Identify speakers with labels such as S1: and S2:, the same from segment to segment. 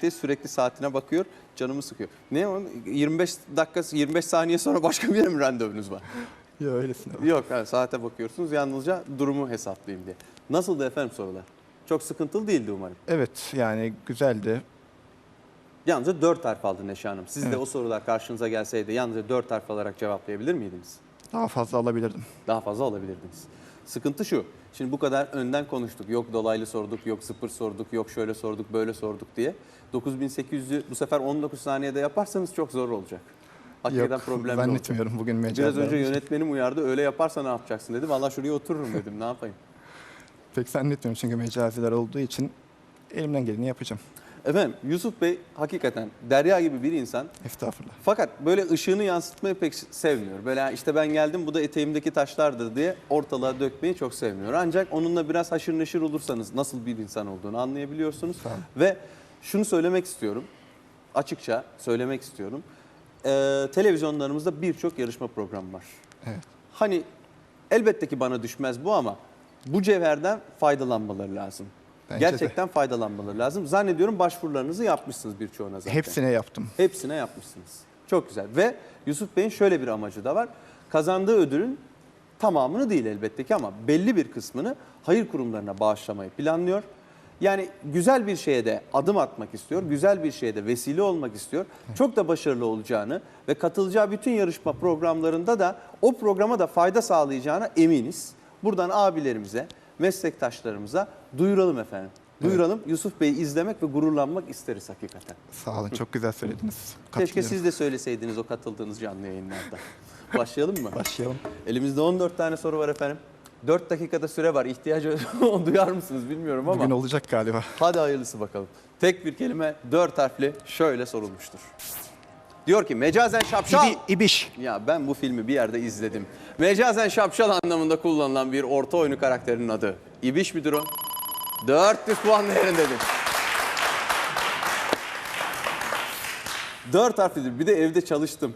S1: sürekli saatine bakıyor. Canımı sıkıyor. Ne o? 25 dakika 25 saniye sonra başka bir yere mi randevunuz var?
S2: Ya öylesin ama.
S1: Yok yani saate bakıyorsunuz yalnızca durumu hesaplayayım diye. Nasıldı efendim sorular? Çok sıkıntılı değildi umarım.
S2: Evet yani güzeldi.
S1: Yalnızca 4 harf aldı Neşe Hanım. Siz de
S2: Evet.
S1: o sorular karşınıza gelseydi yalnızca 4 harf alarak cevaplayabilir miydiniz?
S2: Daha fazla alabilirdim.
S1: Daha fazla alabilirdiniz. Sıkıntı şu. Şimdi bu kadar önden konuştuk. Yok dolaylı sorduk, yok sıfır sorduk, yok şöyle sorduk, böyle sorduk diye. 9800'ü bu sefer 19 saniyede yaparsanız çok zor olacak. Hakikaten
S2: Yok
S1: olacak.
S2: zannetmiyorum bugün mecaz.
S1: Biraz önce yönetmenim uyardı. Öyle yaparsa ne yapacaksın dedi. Valla şuraya otururum dedim. Ne yapayım?
S2: Pek zannetmiyorum çünkü mecaziler olduğu için elimden geleni yapacağım.
S1: Efendim Yusuf Bey hakikaten derya gibi bir insan.
S2: Estağfurullah.
S1: Fakat böyle ışığını yansıtmayı pek sevmiyor. Böyle "Ha, işte ben geldim bu da eteğimdeki taşlardır diye ortalığa dökmeyi çok sevmiyor. Ancak onunla biraz haşır neşir olursanız nasıl bir insan olduğunu anlayabiliyorsunuz.
S2: Tamam.
S1: Ve şunu söylemek istiyorum. Açıkça söylemek istiyorum. Ee, televizyonlarımızda birçok yarışma programı var.
S2: Evet.
S1: Hani elbette ki bana düşmez bu ama bu cevherden faydalanmaları lazım.
S2: Bence de.
S1: Gerçekten faydalanmaları lazım. Zannediyorum başvurularınızı yapmışsınız birçoğuna zaten.
S2: Hepsine yaptım.
S1: Hepsine yapmışsınız. Çok güzel. Ve Yusuf Bey'in şöyle bir amacı da var. Kazandığı ödülün tamamını değil elbette ki ama belli bir kısmını hayır kurumlarına bağışlamayı planlıyor. Yani güzel bir şeye de adım atmak istiyor, güzel bir şeye de vesile olmak istiyor. Çok da başarılı olacağını ve katılacağı bütün yarışma programlarında da o programa da fayda sağlayacağına eminiz. Buradan abilerimize, meslektaşlarımıza duyuralım efendim. Duyuralım. Yusuf Bey'i izlemek ve gururlanmak isteriz hakikaten.
S2: Sağ olun çok güzel söylediniz.
S1: Keşke siz de söyleseydiniz o katıldığınız canlı yayınlarda. Başlayalım mı?
S2: Başlayalım.
S1: Elimizde 14 tane soru var efendim. 4 dakikada süre var. İhtiyacı duyar mısınız bilmiyorum ama.
S2: Bugün olacak galiba.
S1: Hadi hayırlısı bakalım. Tek bir kelime 4 harfli şöyle sorulmuştur. Diyor ki mecazen şapşal.
S2: İbi, ibiş.
S1: Ya ben bu filmi bir yerde izledim. Mecazen şapşal anlamında kullanılan bir orta oyunu karakterinin adı. İbiş midir o? 400 puan değerindedir. Dört harflidir. Bir de evde çalıştım.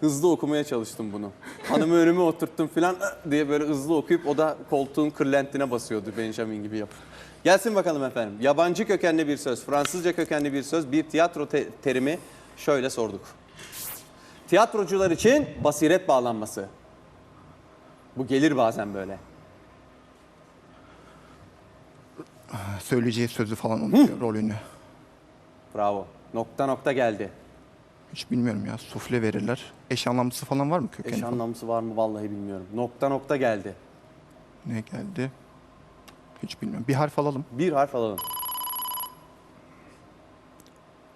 S1: Hızlı okumaya çalıştım bunu. Hanımı önüme oturttum filan "Ih!" diye böyle hızlı okuyup o da koltuğun kırlentine basıyordu Benjamin gibi yapıp. Gelsin bakalım efendim. Yabancı kökenli bir söz, Fransızca kökenli bir söz, bir tiyatro te- terimi şöyle sorduk. Tiyatrocular için basiret bağlanması. Bu gelir bazen böyle.
S2: Söyleyeceği sözü falan unutuyor rolünü.
S1: Bravo. Nokta nokta geldi.
S2: Hiç bilmiyorum ya. Sufle verirler. Eş anlamlısı falan var mı kökeni?
S1: Eş
S2: falan?
S1: anlamlısı var mı vallahi bilmiyorum. Nokta nokta geldi.
S2: Ne geldi? Hiç bilmiyorum. Bir harf alalım.
S1: Bir harf alalım.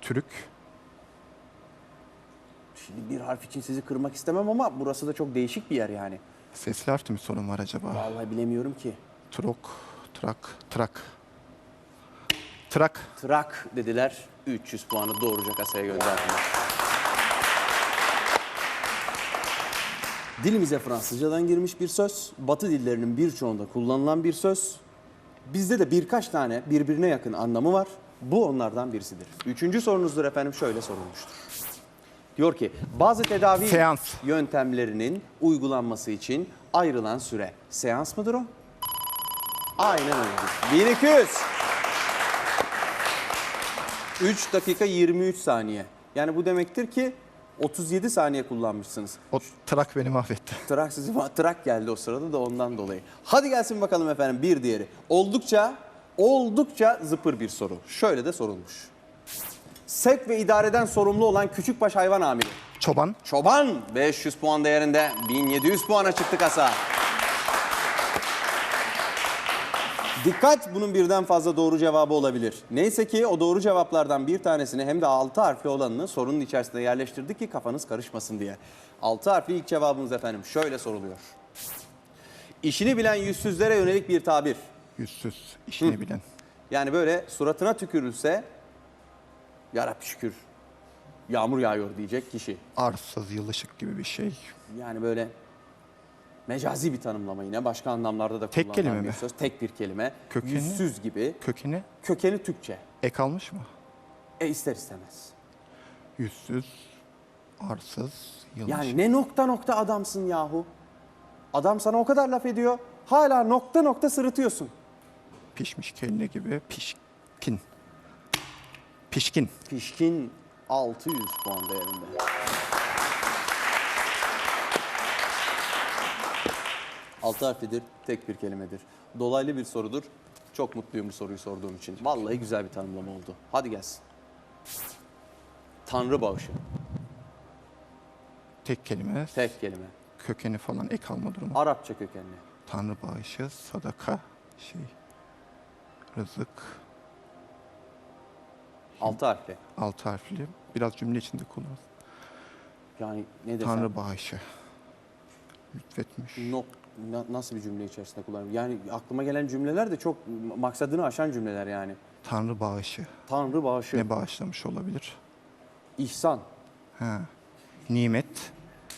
S2: Türk.
S1: Şimdi bir harf için sizi kırmak istemem ama burası da çok değişik bir yer yani.
S2: Sesli harfte mi sorun var acaba?
S1: Vallahi bilemiyorum ki.
S2: Trok, trak, trak. Trak.
S1: Trak dediler. 300 puanı doğruca kasaya gönderdiler. Dilimize Fransızcadan girmiş bir söz. Batı dillerinin birçoğunda kullanılan bir söz. Bizde de birkaç tane birbirine yakın anlamı var. Bu onlardan birisidir. Üçüncü sorunuzdur efendim şöyle sorulmuştur. Diyor ki bazı tedavi
S2: Seans.
S1: yöntemlerinin uygulanması için ayrılan süre. Seans mıdır o? Aynen öyle. 1200. 3 dakika 23 saniye. Yani bu demektir ki 37 saniye kullanmışsınız.
S2: O trak beni mahvetti.
S1: Trak sizi trak geldi o sırada da ondan dolayı. Hadi gelsin bakalım efendim bir diğeri. Oldukça oldukça zıpır bir soru. Şöyle de sorulmuş. Sevk ve idareden sorumlu olan küçükbaş hayvan amiri.
S2: Çoban.
S1: Çoban 500 puan değerinde 1700 puana çıktı kasa. Dikkat bunun birden fazla doğru cevabı olabilir. Neyse ki o doğru cevaplardan bir tanesini hem de 6 harfli olanını sorunun içerisine yerleştirdik ki kafanız karışmasın diye. 6 harfli ilk cevabımız efendim şöyle soruluyor. İşini bilen yüzsüzlere yönelik bir tabir.
S2: Yüzsüz. işini bilen.
S1: Yani böyle suratına tükürülse yarabbi şükür yağmur yağıyor diyecek kişi.
S2: Arsız, yılışık gibi bir şey.
S1: Yani böyle mecazi bir tanımlama yine başka anlamlarda da
S2: Tek
S1: kullanılan
S2: kelime
S1: bir
S2: mi?
S1: söz. Tek bir kelime.
S2: Kökeni?
S1: Yüzsüz gibi.
S2: Kökeni
S1: Kökeni Türkçe.
S2: ek almış mı?
S1: E ister istemez.
S2: Yüzsüz, arsız, yılışık.
S1: Yani ne nokta nokta adamsın yahu. Adam sana o kadar laf ediyor. Hala nokta nokta sırıtıyorsun.
S2: Pişmiş kelle gibi pişkin. Pişkin.
S1: Pişkin 600 puan değerinde. Altı harflidir, tek bir kelimedir. Dolaylı bir sorudur. Çok mutluyum bu soruyu sorduğum için. Vallahi güzel bir tanımlama oldu. Hadi gelsin. Tanrı bağışı.
S2: Tek kelime.
S1: Tek kelime.
S2: Kökeni falan ek alma durumu.
S1: Arapça kökenli.
S2: Tanrı bağışı, sadaka, şey, rızık,
S1: Altı harfli.
S2: altı harfli. Biraz cümle içinde kullan.
S1: Yani ne desem?
S2: Tanrı bağışı. Lütfetmiş.
S1: No, na- nasıl bir cümle içerisinde kullanırım? Yani aklıma gelen cümleler de çok maksadını aşan cümleler yani.
S2: Tanrı bağışı.
S1: Tanrı bağışı,
S2: Ne bağışlamış olabilir?
S1: ihsan.
S2: Ha. Nimet.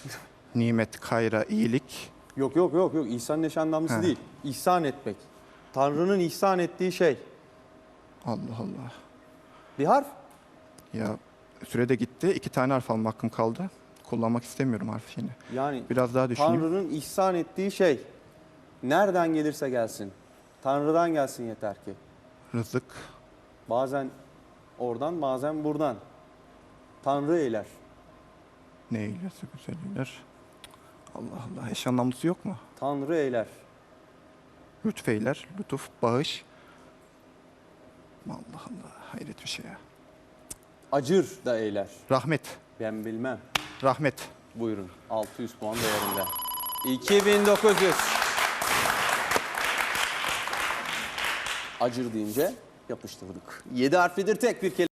S2: Nimet, kayra, iyilik.
S1: Yok yok yok yok ihsan neşe anlamlısı değil. İhsan etmek. Tanrı'nın ihsan ettiği şey.
S2: Allah Allah.
S1: Bir harf.
S2: Ya sürede gitti. İki tane harf alma hakkım kaldı. Kullanmak istemiyorum harfi yine.
S1: Yani
S2: Biraz daha düşüneyim.
S1: Tanrı'nın ihsan ettiği şey. Nereden gelirse gelsin. Tanrı'dan gelsin yeter ki.
S2: Rızık.
S1: Bazen oradan bazen buradan. Tanrı eyler.
S2: Ne eylerse güzel eyler. Allah Allah. Eş anlamlısı yok mu?
S1: Tanrı eyler.
S2: Lütfeyler. Lütuf, bağış. Allah Allah. Hayret bir şey ya.
S1: Acır da eyler.
S2: Rahmet.
S1: Ben bilmem.
S2: Rahmet.
S1: Buyurun. 600 puan değerinde. 2900. Acır deyince yapıştırdık. 7 harflidir tek bir kelime.